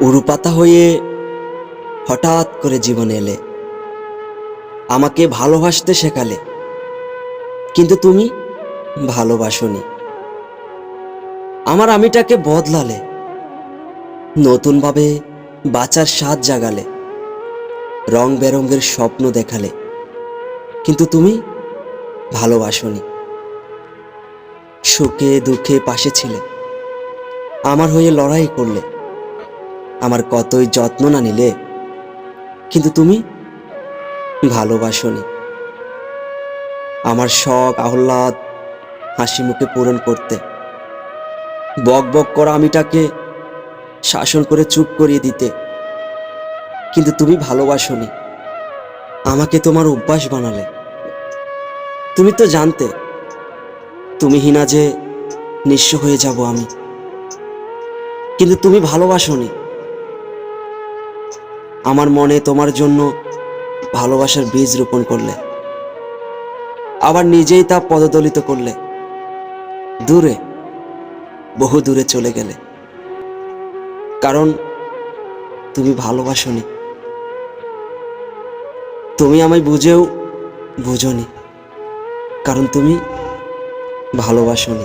উরুপাতা হয়ে হঠাৎ করে জীবনে এলে। আমাকে ভালোবাসতে শেখালে। কিন্তু তুমি ভালোবাসনি। আমার আমিটাকে বদলালে। নতুনভাবে বাঁচার স্বাদ জাগালে। রং বেরঙের স্বপ্ন দেখালে। কিন্তু তুমি ভালোবাসনি। সুখে দুঃখে পাশে ছিলে। আমার হয়ে লড়াই করলে। আমার কতই যত্ন না নিলে। কিন্তু তুমি ভালোবাসনি। আমার শখ, আহ্লাদ হাসি মুখে পূরণ করতে। বক বক করা আমিটাকে শাসন করে চুপ করিয়ে দিতে। কিন্তু তুমি ভালোবাসনি। আমাকে তোমার অভ্যাস বানালে। তুমি তো জানতে, তুমি হিনা যে নিঃস্ব হয়ে যাব আমি। কিন্তু তুমি ভালোবাসনি। আমার মনে তোমার জন্য ভালোবাসার বীজ রোপণ করলে। আবার নিজেই তা পদদলিত করলে। দূরে, বহু দূরে চলে গেলে। কারণ তুমি ভালোবাসনি। তুমি আমায় বুঝেও বুঝনি। কারণ তুমি ভালোবাসনি।